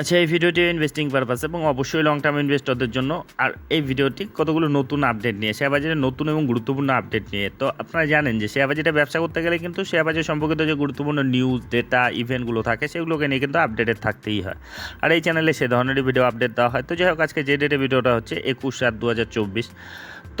আচ্ছা এই ভিডিওটি ইনভেস্টিং পারপাস এবং অবশ্যই লং টার্ম ইনভেস্টরদের জন্য। আর এই ভিডিওটি কতগুলো নতুন আপডেট নিয়ে শেয়ার বাজারের নতুন এবং গুরুত্বপূর্ণ আপডেট নিয়ে। তো আপনারা জানেন যে শেয়ার বাজারে ব্যবসা করতে গেলে কিন্তু শেয়ার বাজার সম্পর্কিত যে গুরুত্বপূর্ণ নিউজ ডেটা ইভেন্টগুলো থাকে, সেগুলোকে নিয়ে কিন্তু আপডেটেড থাকতেই হয়। আর এই চ্যানেলে সে ধরনেরই ভিডিও আপডেট দেওয়া হয়। তো যাই হোক, আজকে যে ডেটে ভিডিওটা হচ্ছে, একুশ সাত দু হাজার চব্বিশ।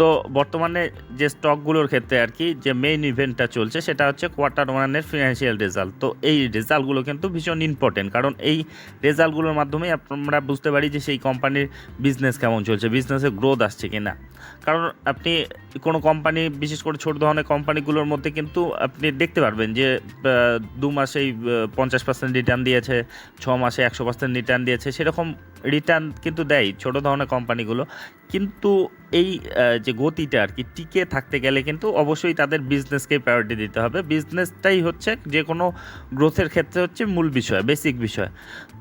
তো বর্তমানে যে স্টকগুলোর ক্ষেত্রে আর কি, যে মেইন ইভেন্টটা চলছে, সেটা হচ্ছে কোয়ার্টার ওয়ানের ফিনান্সিয়াল রেজাল্ট তো এই রেজাল্টগুলো কিন্তু ভীষণ ইম্পর্টেন্ট কারণ এই রেজাল্টগুলোর মাধ্যমেই আমরা বুঝতে পারি যে সেই কোম্পানির বিজনেস কেমন চলছে বিজনেসে গ্রোথ আসছে কি না কারণ আপনি কোনো কোম্পানি বিশেষ করে ছোট ধরনের কোম্পানিগুলোর মধ্যে কিন্তু আপনি দেখতে পারবেন যে দু মাসেই পঞ্চাশ পার্সেন্ট রিটার্ন দিয়েছে, ছ মাসে একশো পার্সেন্ট রিটার্ন দিয়েছে, সেরকম রিটার্ন কিন্তু দেয় ছোট ধরনের কোম্পানিগুলো কিন্তু এই যে গতিটা আর কি, টিকে থাকতে গেলে কিন্তু অবশ্যই তাদের বিজনেসকে প্রায়োরিটি দিতে হবে। বিজনেসটাই হচ্ছে যে কোনো গ্রোথের ক্ষেত্রে হচ্ছে মূল বিষয় বেসিক বিষয়।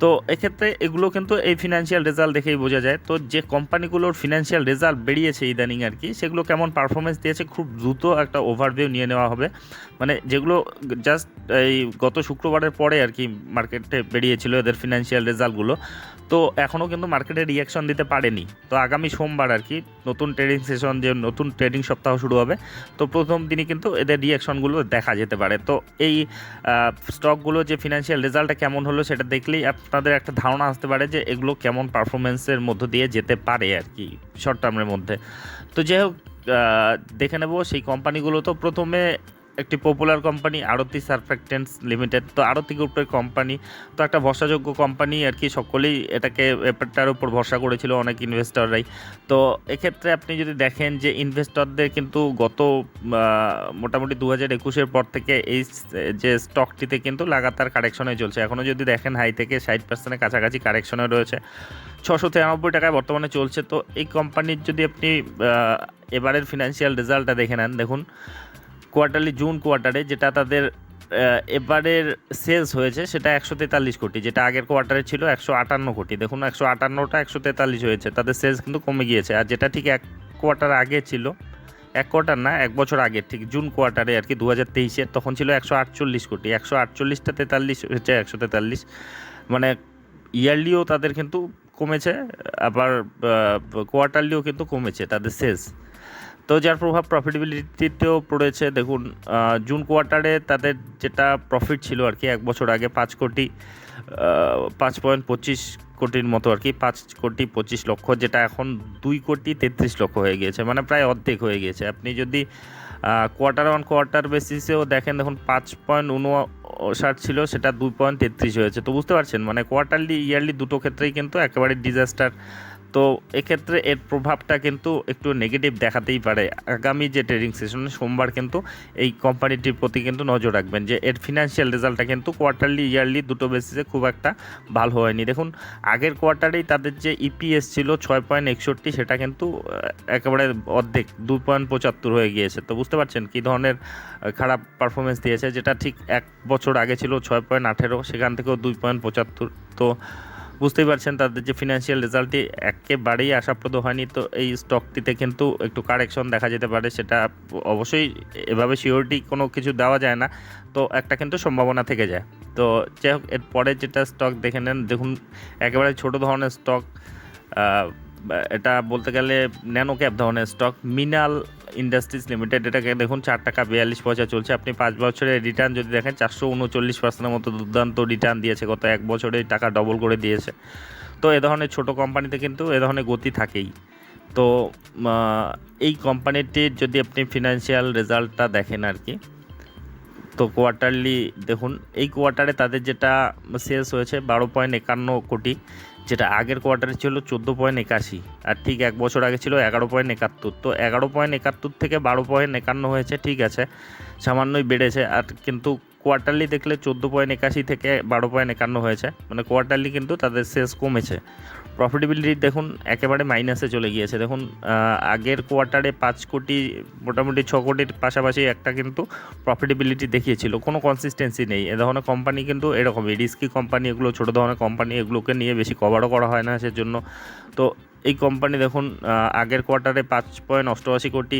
তো এক্ষেত্রে এগুলো কিন্তু এই ফিনান্সিয়াল রেজাল্ট দেখেই বোঝা যায়। তো যে কোম্পানিগুলোর ফিনান্সিয়াল রেজাল্ট বেরিয়েছে ইদানিং আর কি, সেগুলো কেমন পারফরমেন্স দিয়েছে খুব দ্রুত একটা ওভারভিউ নিয়ে নেওয়া হবে। মানে যেগুলো জাস্ট এই গত শুক্রবারের পরে আর কি মার্কেটে বেরিয়েছিল এদের ফিনান্সিয়াল রেজাল্টগুলো তো এখনও কিন্তু মার্কেটে রিয়াকশন দিতে পারেনি। তো আগামী সোমবার আর কি, নতুন ট্রেডিং সেশন যে নতুন ট্রেডিং সপ্তাহ শুরু হবে, তো প্রথম দিনই কিন্তু এদের রিয়াকশনগুলো দেখা যেতে পারে। তো এই স্টকগুলো যে ফিনান্সিয়াল রেজাল্টটা কেমন হলো সেটা দেখলেই আপনাদের একটা ধারণা আসতে পারে যে এগুলো কেমন পারফরমেন্সের মধ্য দিয়ে যেতে পারে আর কি শর্ট টার্মের মধ্যে। তো যাই হোক দেখে নেব সেই কোম্পানিগুলো তো প্রথমে একটি popular company Aarti surfactants limited তো আরতি গ্রুপের কোম্পানি তো একটা ভরসাযোগ্য কোম্পানি আর কি সকলেই এটাকে ব্যাপারটার উপর ভরসা করেছিল অনেক ইনভেস্টররাই তো এক্ষেত্রে আপনি যদি দেখেন যে ইনভেস্টরদের কিন্তু গত মোটামুটি দু হাজার একুশের পর থেকে এই যে স্টকটিতে কিন্তু লাগাতার কারেকশনে চলছে। এখনও যদি দেখেন হাই থেকে ষাট পার্সেন্টের কাছাকাছি কারেকশনে রয়েছে। ছশো তিরানব্বই টাকায় বর্তমানে চলছে। তো এই কোম্পানির যদি আপনি এবারের ফিনান্সিয়াল রেজাল্টটা দেখে নেন, দেখুন কোয়ার্টারলি জুন কোয়ার্টারে যেটা তাদের এবারের সেলস হয়েছে, সেটা একশো তেতাল্লিশ কোটি, যেটা আগের কোয়ার্টারে ছিল একশো আটান্ন কোটি। দেখুন, একশো আটান্নটা একশো তেতাল্লিশ হয়েছে, তাদের সেলস কিন্তু কমে গিয়েছে। আর যেটা ঠিক এক কোয়ার্টার আগে ছিল, এক কোয়ার্টার না, এক বছর আগে, ঠিক জুন কোয়ার্টারে আর কি দু হাজার তেইশের তখন ছিল একশো আটচল্লিশ কোটি। একশো আটচল্লিশটা তেতাল্লিশ হয়েছে, একশো তেতাল্লিশ। মানে ইয়ারলিও তাদের কিন্তু কমেছে, আবার কোয়ার্টারলিও কিন্তু কমেছে তাদের সেলস তো যার প্রভাব প্রফিটেবিলিটিতেও পড়েছে, দেখুন জুন কোয়ার্টারে তাদের যেটা প্রফিট ছিল আর কি, এক বছর আগে পাঁচ কোটি পাঁচ পয়েন্ট পঁচিশ কোটির মতো আর কি, পাঁচ কোটি পঁচিশ লক্ষ, যেটা এখন দুই কোটি তেত্রিশ লক্ষ হয়ে গিয়েছে মানে প্রায় অর্ধেক হয়ে গিয়েছে। আপনি যদি কোয়ার্টার অন কোয়ার্টার বেসিসেও দেখেন, দেখুন, পাঁচ পয়েন্ট উনষাট ছিল, সেটা দুই পয়েন্ট তেত্রিশ হয়েছে। তো বুঝতে পারছেন মানে কোয়ার্টারলি ইয়ারলি দুটো ক্ষেত্রেই কিন্তু একেবারে ডিজাস্টার তো এক্ষেত্রে এর প্রভাবটা কিন্তু একটু নেগেটিভ দেখাতেই পারে। আগামী যে ট্রেডিং সেশনে সোমবার কিন্তু এই কোম্পানিটির প্রতি কিন্তু নজর রাখবেন যে এর ফিনান্সিয়াল রেজাল্টটা কিন্তু কোয়ার্টারলি ইয়ারলি দুটো বেসিসে খুব একটা ভালো হয়নি। দেখুন, আগের কোয়ার্টারেই তাদের যে ইপিএস ছিল ছয় পয়েন্ট একষট্টি, সেটা কিন্তু একেবারে অর্ধেক দু পয়েন্ট পঁচাত্তর হয়ে গিয়েছে। তো বুঝতে পারছেন কী ধরনের খারাপ পারফরমেন্স দিয়েছে, যেটা ঠিক এক বছর আগে ছিল ছয় পয়েন্ট আঠেরো, সেখান থেকেও দুই পয়েন্ট পঁচাত্তর। তো বুঝতেই পারছেন তাদের যে ফিনান্সিয়াল রেজাল্টটি একেবারেই আশাপ্রদ হয়নি। তো এই স্টকটিতে কিন্তু একটু কারেকশন দেখা যেতে পারে, সেটা অবশ্যই এভাবে সিওরিটি কোনো কিছু দেওয়া যায় না। তো একটা কিন্তু সম্ভাবনা থেকে যায়। তো যাই হোক, এরপরে যেটা স্টক দেখে নেন, দেখুন একেবারে ছোট ধরনের স্টক এটা বলতে গেলে ন্যানো ক্যাপ ধরনের স্টক মিনাল ইন্ডাস্ট্রিজ লিমিটেড। এটাকে দেখুন, চার টাকা বিয়াল্লিশ পয়সা চলছে। আপনি পাঁচ বছরের রিটার্ন যদি দেখেন, চারশো উনচল্লিশ পার্সেন্টের মতো দুর্দান্ত রিটার্ন দিয়েছে। গত এক বছরে টাকা ডবল করে দিয়েছে। তো এ ধরনের ছোট কোম্পানিতে কিন্তু এ ধরনের গতি থাকেই। তো এই কোম্পানিটির যদি আপনি ফিনান্সিয়াল রেজাল্টটা দেখেন আর কি, তো কোয়ার্টারলি দেখুন, এই কোয়ার্টারে তাদের যেটা সেলস হয়েছে, বারো পয়েন্ট একান্ন কোটি। যেটা আগের কোয়ার্টারে ছিল চোদ্দ পয়েন্ট একাশি, আর ঠিক এক বছর আগে ছিল এগারো পয়েন্ট একাত্তর। তো এগারো পয়েন্ট একাত্তর থেকে বারো পয়েন্ট একান্ন হয়েছে, ঠিক আছে, সামান্যই বেড়েছে, আর কিন্তু কোয়ার্টারলি দেখলে চোদ্দ পয়েন্ট একাশি থেকে বারো পয়েন্ট একান্ন হয়েছে মানে কোয়ার্টারলি কিন্তু তাদের শেষ কমেছে। প্রফিটেবিলিটি দেখুন, একেবারে মাইনাসে চলে গিয়েছে। দেখুন আগের কোয়ার্টারে পাঁচ কোটি, মোটামুটি ছ কোটির পাশাপাশি একটা কিন্তু প্রফিটেবিলিটি দেখিয়েছিল। কোনো কনসিস্টেন্সি নেই। এ ধরনের কোম্পানি কিন্তু এরকমই রিস্কি কোম্পানি এগুলো, ছোটো ধরনের কোম্পানি এগুলোকে নিয়ে বেশি কভারও করা হয় না সেজন্য। তো এই কোম্পানি দেখুন আগের কোয়ার্টারে পাঁচ পয়েন্ট অষ্টআশি কোটি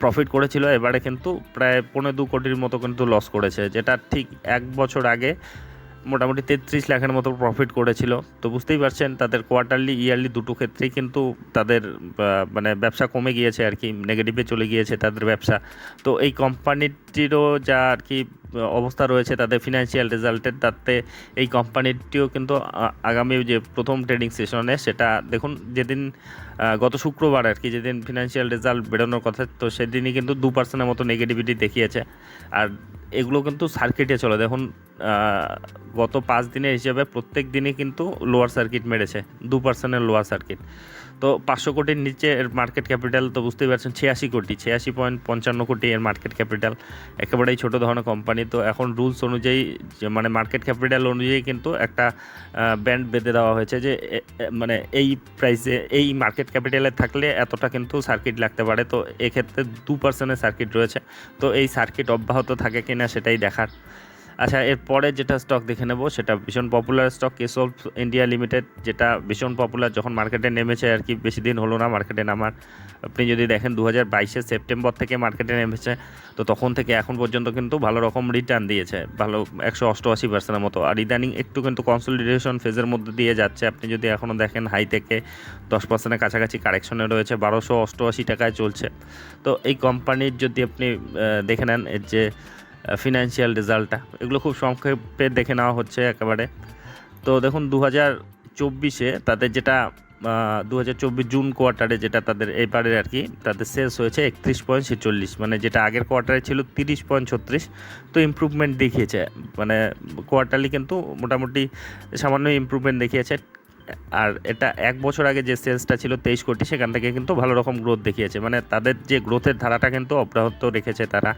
প্রফিট করেছিল। এবারে কিন্তু প্রায় পৌনে দু কোটির মতো কিন্তু লস করেছে, যেটা ঠিক এক বছর আগে মোটামুটি তেত্রিশ লাখের মতো প্রফিট করেছিল। তো বুঝতেই পারছেন, তাদের কোয়ার্টারলি ইয়ারলি দুটো ক্ষেত্রেই কিন্তু তাদের মানে ব্যবসা কমে গিয়েছে আর কি নেগেটিভে চলে গিয়েছে তাদের ব্যবসা। তো এই কোম্পানিটিরও যা আর কি অবস্থা রয়েছে তাদের ফিনান্সিয়াল রেজাল্টের তাতে এই কোম্পানিটিও কিন্তু আগামী যে প্রথম ট্রেডিং সেশনে সেটা দেখুন, যেদিন গত শুক্রবার আর কি, যেদিন ফিনান্সিয়াল রেজাল্ট বেরোনোর কথা, তো সেদিনই কিন্তু দু পার্সেন্টের মতো নেগেটিভিটি দেখিয়েছে। আর এগুলো কিন্তু সার্কিটে চলে, দেখুন গত পাঁচ দিনের হিসেবে প্রত্যেক দিনই কিন্তু লোয়ার সার্কিট মেরেছে, দু পার্সেন্টের লোয়ার সার্কিট তো পাঁচশো কোটির নিচে এর মার্কেট ক্যাপিটাল তো বুঝতেই পারছেন, ছিয়াশি কোটি, ছিয়াশি পয়েন্ট পঞ্চান্ন কোটি এর মার্কেট ক্যাপিটাল একেবারেই ছোটো ধরনের কোম্পানি তো এখন রুলস অনুযায়ী মানে মার্কেট ক্যাপিটাল অনুযায়ী কিন্তু একটা ব্যান্ড বেঁধে দেওয়া হয়েছে যে মানে এই প্রাইসে এই মার্কেট ক্যাপিটালে থাকলে এতটা কিন্তু সার্কিট লাগতে পারে। তো এক্ষেত্রে দু পার্সেন্টের সার্কিট রয়েছে। তো এই সার্কিট অব্যাহত থাকে কিনা সেটাই দেখার। আচ্ছা এরপরে যেটা স্টক দেখে নেব, সেটা ভীষণ পপুলার স্টক কেসল ইন্ডিয়া লিমিটেড যেটা ভীষণ পপুলার যখন মার্কেটে নেমেছে আর কি, বেশি দিন হলো না মার্কেটে নামার। আপনি যদি দেখেন দু হাজার সেপ্টেম্বর থেকে মার্কেটে নেমেছে, তো তখন থেকে এখন পর্যন্ত কিন্তু ভালো রকম রিটার্ন দিয়েছে, ভালো একশো অষ্টআশি পার্সেন্টের মতো। আর ইদানিং একটু কিন্তু কনসলিডেশন ফেজের মধ্যে দিয়ে যাচ্ছে। আপনি যদি এখনও দেখেন হাই থেকে দশ পার্সেন্টের কাছাকাছি কারেকশনে রয়েছে, বারোশো অষ্টআশি টাকায় চলছে। তো এই কোম্পানির যদি আপনি দেখে নেন, এর যে ফিনান্সিয়াল রেজাল্টটা এগুলো খুব সংক্ষেপে দেখে নেওয়া হচ্ছে একেবারে। তো দেখুন দু হাজার চব্বিশে তাদের যেটা দু হাজার চব্বিশ জুন কোয়ার্টারে যেটা তাদের এবারে আর কি, তাদের সেলস হয়েছে একত্রিশ পয়েন্ট ছেচল্লিশ। মানে যেটা আগের কোয়ার্টারে ছিল তিরিশ পয়েন্ট ছত্রিশ। তো ইমপ্রুভমেন্ট দেখিয়েছে। মানে কোয়ার্টারলি কিন্তু মোটামুটি সামান্য ইমপ্রুভমেন্ট দেখিয়েছে। আর এটা এক বছর আগে যে সেলসটা ছিল তেইশ কোটি, সেখান থেকে কিন্তু ভালো রকম গ্রোথ দেখিয়েছে। মানে তাদের যে গ্রোথের ধারাটা কিন্তু অব্যাহত রেখেছে তারা।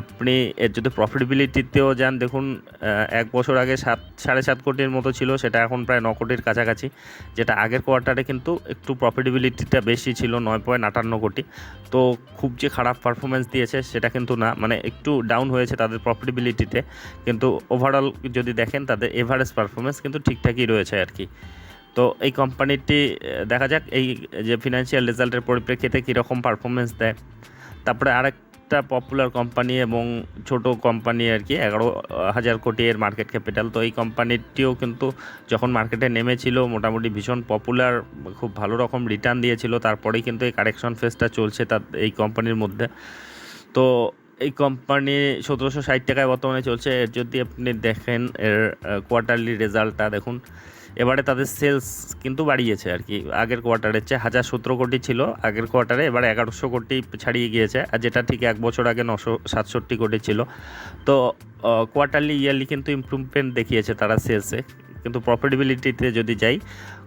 আপনি এর যদি প্রফিটেবিলিটিতেও যান, দেখুন এক বছর আগে সাত, সাড়ে সাত কোটির মতো ছিল, সেটা এখন প্রায় ন কোটির কাছাকাছি। যেটা আগের কোয়ার্টারে কিন্তু একটু প্রফিটেবিলিটিটা বেশি ছিল, নয় পয়েন্ট আটান্ন কোটি। তো খুব যে খারাপ পারফরমেন্স দিয়েছে, সেটা কিন্তু না। মানে একটু ডাউন হয়েছে তাদের প্রফিটেবিলিটিতে কিন্তু ওভারঅল যদি দেখেন, তাদের এভারেজ পারফরমেন্স কিন্তু ঠিকঠাকই রয়েছে আর কি। তো এই কোম্পানিটি দেখা যাক এই যে ফিনান্সিয়াল রেজাল্টের পরিপ্রেক্ষিতে কীরকম পারফরমেন্স দেয়। তারপরে আরেকটা পপুলার কোম্পানি এবং ছোট কোম্পানি আর কি, এগারো হাজার কোটি এর মার্কেট ক্যাপিটাল তো এই কোম্পানিটিও কিন্তু যখন মার্কেটে নেমেছিল, মোটামুটি ভীষণ পপুলার খুব ভালো রকম রিটার্ন দিয়েছিল। তারপরেই কিন্তু এই কারেকশন ফেসটা চলছে তার, এই কোম্পানির মধ্যে। তো এই কোম্পানি সতেরোশো ষাট টাকায় বর্তমানে চলছে। এর যদি আপনি দেখেন, এর কোয়ার্টারলি রেজাল্টটা দেখুন। এবারে তাদের সেলস কিন্তু বাড়িয়েছে আর কি। আগের কোয়ার্টারের চেয়ে হাজার সতেরো কোটি ছিল, আগের কোয়ার্টারে এবারে এগারোশো কোটি ছাড়িয়ে গিয়েছে, আর যেটা ঠিক এক বছর আগে নশো সাতষট্টি কোটি ছিল। তো কোয়ার্টারলি ইয়ারলি কিন্তু ইমপ্রুভমেন্ট দেখিয়েছে তারা সেলসে কিন্তু প্রফিটেবিলিটিতে যদি যাই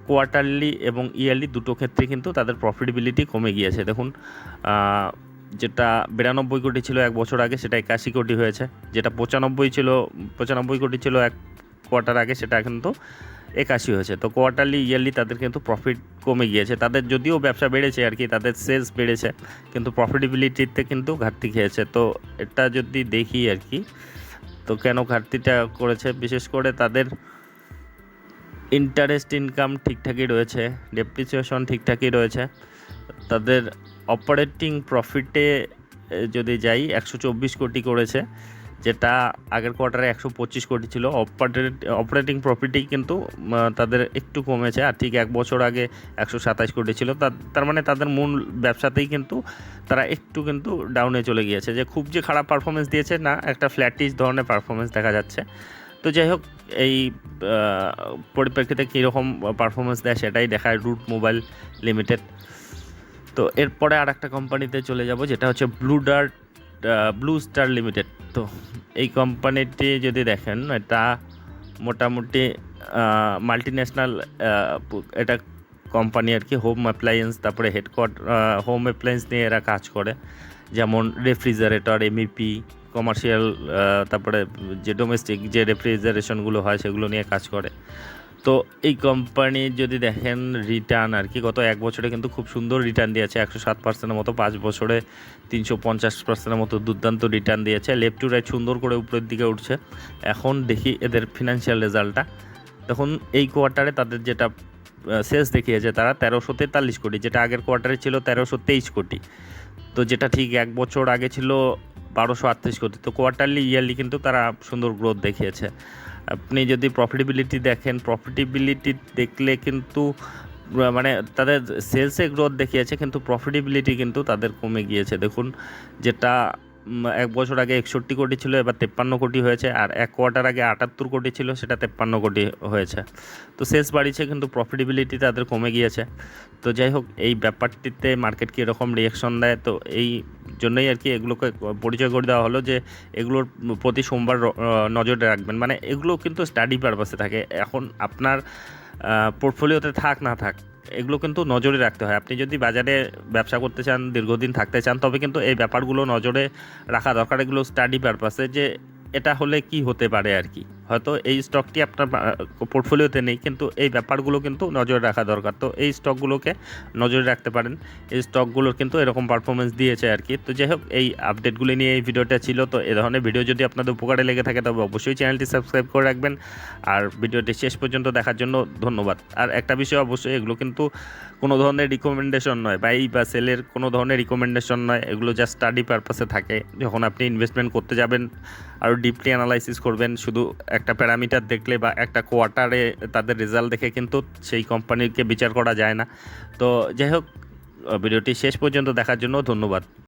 কোয়ার্টারলি এবং ইয়ারলি দুটো ক্ষেত্রে কিন্তু তাদের প্রফিটেবিলিটি কমে গিয়েছে। দেখুন যেটা বিরানব্বই কোটি ছিল এক বছর আগে, সেটা একাশি কোটি হয়েছে। যেটা পঁচানব্বই ছিল, পঁচানব্বই কোটি ছিল এক কোয়ার্টার আগে, সেটা কিন্তু একাশি হয়েছে। তো কোয়ার্টারলি ইয়ারলি তাদের কিন্তু প্রফিট কমে গিয়েছে। তাদের যদিও ব্যবসা বেড়েছে আর কি, তাদের সেলস বেড়েছে, কিন্তু প্রফিটেবিলিটিতে কিন্তু ঘাটতি খেয়েছে। তো এটা যদি দেখি আর কি, তো কেন ঘাটতিটা করেছে? বিশেষ করে তাদের ইন্টারেস্ট ইনকাম ঠিকঠাকই রয়েছে ডেপ্রিসিয়েশন ঠিকঠাকই রয়েছে। তাদের অপারেটিং প্রফিটে যদি যাই, একশো চব্বিশ কোটি করেছে। যেটা আগের কোয়ার্টারে একশো পঁচিশ কোটি ছিল। অপারেটিং প্রফিটেই কিন্তু তাদের একটু কমেছে। আর ঠিক এক বছর আগে একশো সাতাশ কোটি ছিল। তার- তার মানে তাদের মূল ব্যবসাতেই কিন্তু তারা একটু কিন্তু ডাউনে চলে গিয়েছে। যে খুব যে খারাপ পারফরমেন্স দিয়েছে, না, একটা ফ্ল্যাটিস ধরনের পারফরমেন্স দেখা যাচ্ছে। তো যাই হোক, এই পরিপ্রেক্ষিতে কীরকম পারফরমেন্স দেয় সেটাই দেখায় রুট মোবাইল লিমিটেড তো এরপরে আর একটা কোম্পানিতে চলে যাব, যেটা হচ্ছে Blue Dart Blue Star limited তো এই কোম্পানিটি যদি দেখেন, এটা মোটামুটি মাল্টি ন্যাশনাল এটা কোম্পানি আর কি হোম অ্যাপ্লায়েন্স তারপরে হেডকোয়ার্টার হোম অ্যাপ্লায়েন্স নিয়ে এরা কাজ করে। যেমন রেফ্রিজারেটর এমইপি কমার্শিয়াল তারপরে যে ডোমেস্টিক যে রেফ্রিজারেশনগুলো হয়, সেগুলো নিয়ে কাজ করে। তো এই কোম্পানি যদি দেখেন রিটার্ন আর কি, গত এক বছরে কিন্তু খুব সুন্দর রিটার্ন দিয়েছে, একশো সাত পার্সেন্টের মতো, পাঁচ বছরে তিনশো পঞ্চাশ পার্সেন্টের মতো দুর্দান্ত রিটার্ন দিয়েছে। লেফট টু রাইট সুন্দর করে উপরের দিকে উঠছে। এখন দেখি এদের ফিনান্সিয়াল রেজাল্টটা দেখুন, এই কোয়ার্টারে তাদের যেটা সেলস দেখিয়েছে তারা তেরোশো তেতাল্লিশ কোটি, যেটা আগের কোয়ার্টারে ছিল তেরোশো তেইশ কোটি। তো যেটা ঠিক এক বছর আগে ছিল বারোশো আটত্রিশ কোটি। তো কোয়ার্টারলি ইয়ারলি কিন্তু তারা সুন্দর গ্রোথ দেখিয়েছে। আপনি যদি প্রফিটেবিলিটি দেখেন প্রফিটেবিলিটি দেখলে কিন্তু মানে তাদের সেলসে গ্রোথ দেখিয়েছে, কিন্তু প্রফিটেবিলিটি কিন্তু তাদের কমে গিয়েছে। দেখুন, যেটা এক বছর আগে একষট্টি কোটি ছিল, এবার তেপ্পান্ন কোটি হয়েছে, আর এক কোয়ার্টার আগে আটাত্তর কোটি ছিল, সেটা তেপ্পান্ন কোটি হয়েছে। তো সেলস বাড়িয়েছে, কিন্তু প্রফিটেবিলিটি তাদের কমে গিয়েছে। তো যাই হোক, এই ব্যাপারটিতে মার্কেট কীরকম রিয়াকশন দেয়? তো এই জন্যই আর কি এগুলোকে পরিচয় করে দেওয়া হলো যে, এগুলোর প্রতি সোমবার নজরে রাখবেন। মানে এগুলো কিন্তু স্টাডি পারপাসে থাকে। এখন আপনার পোর্টফোলিওতে থাক, না থাক এগুলো কিন্তু নজরে রাখতে হয়। আপনি যদি বাজারে ব্যবসা করতে চান, দীর্ঘদিন থাকতে চান, তবে কিন্তু এই ব্যাপারগুলো নজরে রাখা দরকার। এগুলো স্টাডি পারপাসে যে এটা হলে কি হতে পারে আর কি। হয়তো এই স্টকটি আপনার পোর্টফোলিওতে নেই, কিন্তু এই ব্যাপারগুলো কিন্তু নজরে রাখা দরকার। তো এই স্টকগুলোকে নজরে রাখতে পারেন। এই স্টকগুলোর কিন্তু এরকম পারফরমেন্স দিয়েছে আর কি। তো যাই হোক, এই আপডেটগুলি নিয়ে এই ভিডিওটা ছিল। তো এ ধরনের ভিডিও যদি আপনাদের উপকারে লেগে থাকে, তবে অবশ্যই চ্যানেলটি সাবস্ক্রাইব করে রাখবেন। আর ভিডিওটি শেষ পর্যন্ত দেখার জন্য ধন্যবাদ। আর একটা বিষয় অবশ্যই, এগুলো কিন্তু কোনো ধরনের রিকমেন্ডেশন নয়। বা এই বা সেলের কোনো ধরনের রিকমেন্ডেশন নয়। এগুলো জাস্ট স্টাডি পারপাসে থাকে। যখন আপনি ইনভেস্টমেন্ট করতে যাবেন আরও ডিপলি অ্যানালাইসিস করবেন, শুধু একটা প্যারামিটার দেখলে বা একটা কোয়ার্টারে তাদের রেজাল্ট দেখে কিন্তু সেই কোম্পানিকে বিচার করা যায় না। তো যাই হোক, ভিডিওটি শেষ পর্যন্ত দেখার জন্য ধন্যবাদ।